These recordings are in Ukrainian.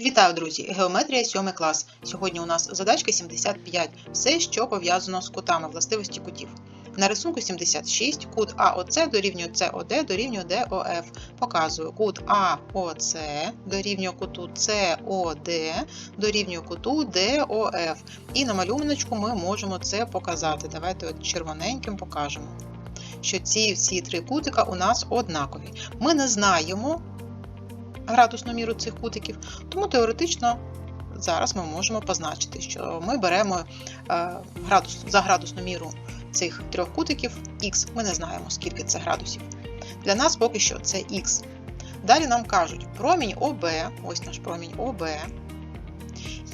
Вітаю, друзі! Геометрія 7 клас. Сьогодні у нас задачка 75. Все, що пов'язано з кутами, властивості кутів. На рисунку 76 кут АОЦ дорівнює СОД дорівнює ДОФ. Показую кут АОЦ дорівнює куту СОД дорівнює куту ДОФ. І на малюночку ми можемо це показати. Давайте от червоненьким покажемо, що ці всі три кутика у нас однакові. Ми не знаємо градусну міру цих кутиків, тому теоретично зараз ми можемо позначити, що ми беремо е, градус, за градусну міру цих трьох кутиків х. Ми не знаємо, скільки це градусів. Для нас поки що це х. Далі нам кажуть, промінь ОБ, ось наш промінь ОБ,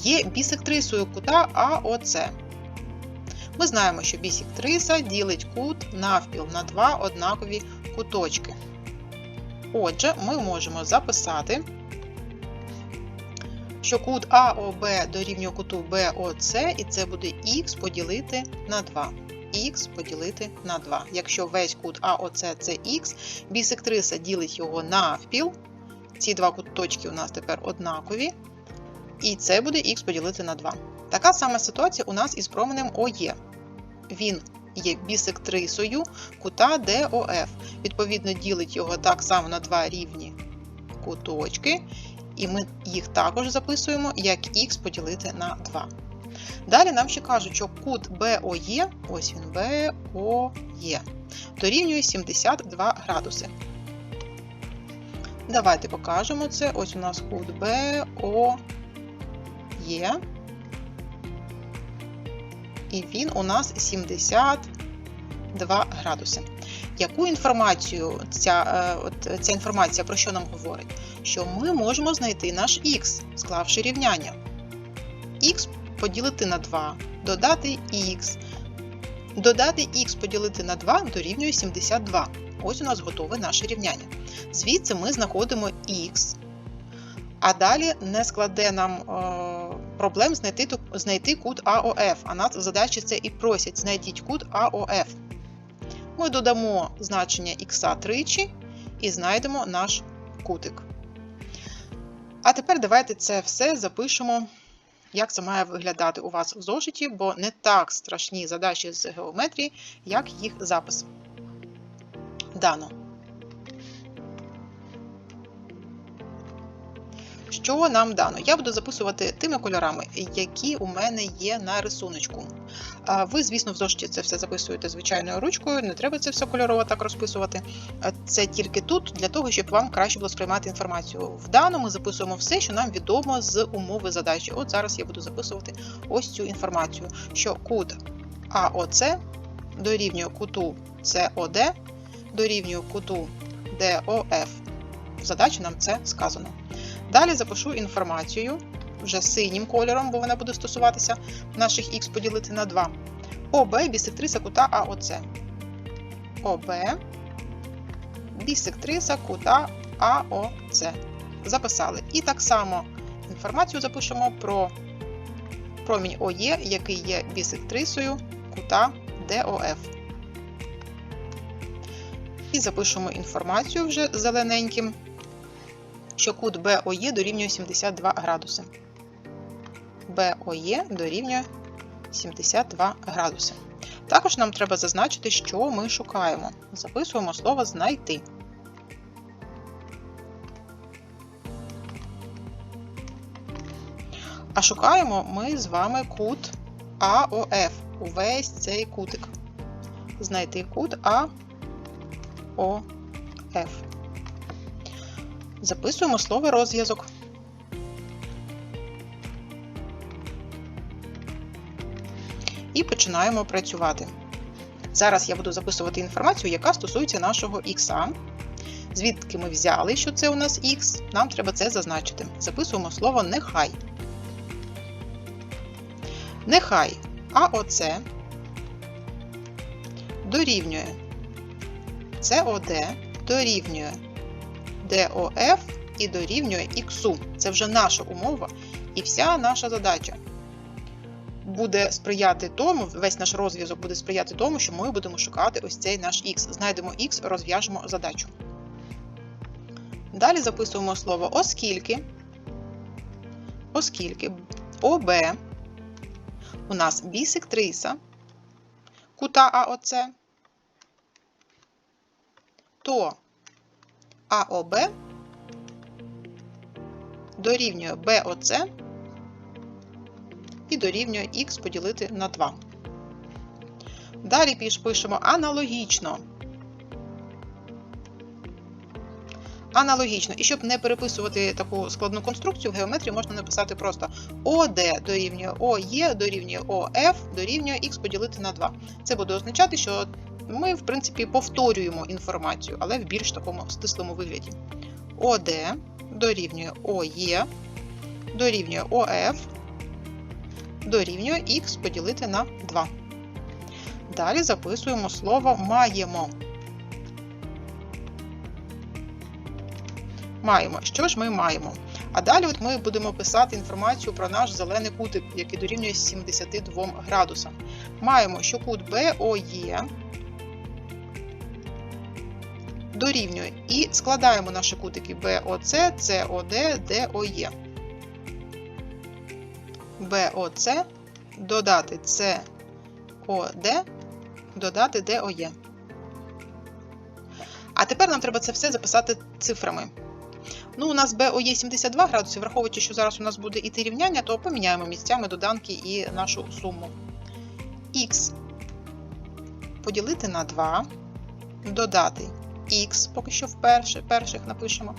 є бісектрисою кута АОЦ. Ми знаємо, що бісектриса ділить кут навпіл на два однакові куточки. Отже, ми можемо записати, що кут АОБ дорівнює куту БОЦ, і це буде х поділити на 2. Х поділити на 2. Якщо весь кут АОЦ це х, бісектриса ділить його навпіл. Ці два куточки у нас тепер однакові. І це буде х поділити на 2. Така сама ситуація у нас із променем ОЄ. Він є бісектрисою кута ДОФ. Відповідно, ділить його так само на два рівні куточки, і ми їх також записуємо як х поділити на 2. Далі нам ще кажуть, що кут БОЄ, ось він БОЄ, дорівнює 72 градуси. Давайте покажемо це. Ось у нас кут БОЄ. І він у нас 72 градуси. Яку інформацію ця, е, от, ця інформація про що нам говорить? Що ми можемо знайти наш х, склавши рівняння. х поділити на 2, додати х. Додати х поділити на 2 дорівнює 72. Ось у нас готове наше рівняння. Звідси ми знаходимо х. А далі не складе нам е, проблем знайти, знайти кут АОФ. А нас задачі це і просять знайдіть кут АОФ. Ми додамо значення х тричі і знайдемо наш кутик. А тепер давайте це все запишемо, як це має виглядати у вас в зошиті, бо не так страшні задачі з геометрії, як їх запис. Дано. Що нам дано? Я буду записувати тими кольорами, які у мене є на рисуночку. Ви, звісно, в зошиті це все записуєте звичайною ручкою, не треба це все кольорово так розписувати. Це тільки тут, для того, щоб вам краще було сприймати інформацію. В даному ми записуємо все, що нам відомо з умови задачі. От зараз я буду записувати ось цю інформацію, що кут АОЦ дорівнює куту СОД, дорівнює куту ДОФ. В задачі нам це сказано. Далі запишу інформацію вже синім кольором, бо вона буде стосуватися наших х поділити на 2. ОБ бісектриса кута АОЦ. ОБ бісектриса кута АОЦ. Записали. І так само інформацію запишемо про промінь ОЄ, який є бісектрисою кута ДОФ. І запишемо інформацію вже зелененьким що кут БОЄ дорівнює 72 градуси. БОЄ дорівнює 72 градуси. Також нам треба зазначити, що ми шукаємо. Записуємо слово знайти. А шукаємо ми з вами кут АОФ. Увесь цей кутик. Знайти кут АОФ. Записуємо слово розв'язок. І починаємо працювати. Зараз я буду записувати інформацію, яка стосується нашого х. Звідки ми взяли, що це у нас х, нам треба це зазначити. Записуємо слово нехай. Нехай АОЦ дорівнює СОД дорівнює DOF і дорівнює X. Це вже наша умова і вся наша задача буде сприяти тому, весь наш розв'язок буде сприяти тому, що ми будемо шукати ось цей наш Х. Знайдемо Х, розв'яжемо задачу. Далі записуємо слово оскільки оскільки ОБ у нас бісектриса кута АОЦ, то АОБ дорівнює БОЦ і дорівнює х поділити на 2. Далі пишемо аналогічно. Аналогічно. І щоб не переписувати таку складну конструкцію, в геометрії можна написати просто ОД дорівнює ОЄ дорівнює ОФ дорівнює х поділити на 2. Це буде означати, що ми, в принципі, повторюємо інформацію, але в більш такому стислому вигляді. ОД дорівнює ОЄ дорівнює ОФ дорівнює х поділити на 2. Далі записуємо слово маємо. Маємо. Що ж ми маємо? А далі от ми будемо писати інформацію про наш зелений кутик, який дорівнює 72 градусам. Маємо, що кут BOE дорівнює і складаємо наші кутики BOC, COD, DOE. BOC додати COD, додати DOE. А тепер нам треба це все записати цифрами. Ну, у нас BOE 72 градуси, враховуючи, що зараз у нас буде іти рівняння, то поміняємо місцями доданки і нашу суму. Х поділити на 2, додати х, поки що вперше, перших напишемо,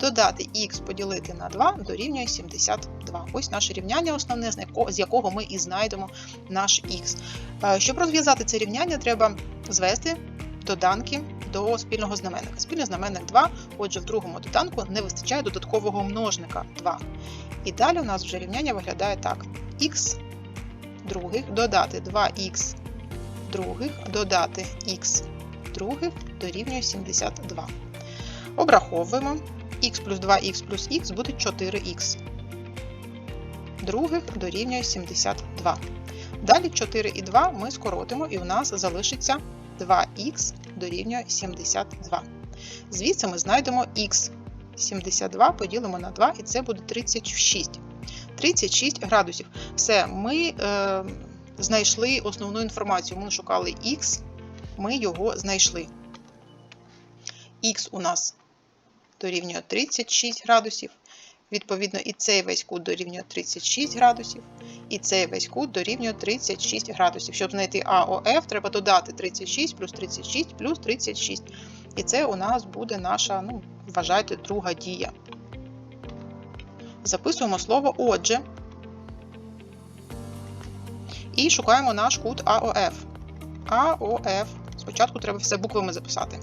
додати х поділити на 2 дорівнює 72. Ось наше рівняння основне, з якого- ми і знайдемо наш х. Е, Щоб розв'язати це рівняння, треба звести доданки до спільного знаменника. Спільний знаменник 2, отже, в другому доданку не вистачає додаткового множника 2. І далі у нас вже рівняння виглядає так: х других додати 2х других додати х других дорівнює 72. Обраховуємо х плюс 2х плюс х буде 4х. Других дорівнює 72. Далі 4 і 2 ми скоротимо, і у нас залишиться 2х дорівнює 72. Звідси ми знайдемо х. 72 поділимо на 2, і це буде 36. 36 градусів. Все, ми е, знайшли основну інформацію. Ми шукали х, ми його знайшли. Х у нас дорівнює 36 градусів. Відповідно, і цей весь кут дорівнює 36 градусів, і цей весь кут дорівнює 36 градусів. Щоб знайти АОФ, треба додати 36 плюс 36 плюс 36. І це у нас буде наша, ну, вважайте, друга дія. Записуємо слово отже. І шукаємо наш кут АОФ. АОФ. Спочатку треба все буквами записати.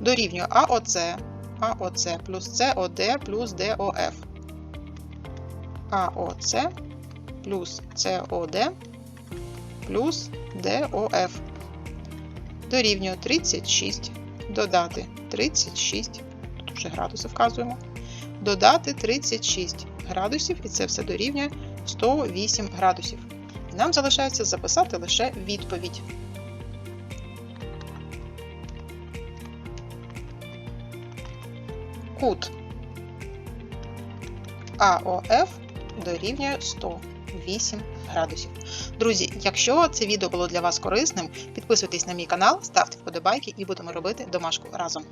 Дорівнює АОЦ, АОЦ плюс СОД плюс ДОФ. АОЦ плюс СОД плюс ДОФ. Дорівнює 36. Додати 36. Тут вже градуси вказуємо. Додати 36 градусів, і це все дорівнює 108 градусів. І нам залишається записати лише відповідь. Кут АОФ дорівнює 108 градусів. Друзі, якщо це відео було для вас корисним, підписуйтесь на мій канал, ставте вподобайки і будемо робити домашку разом.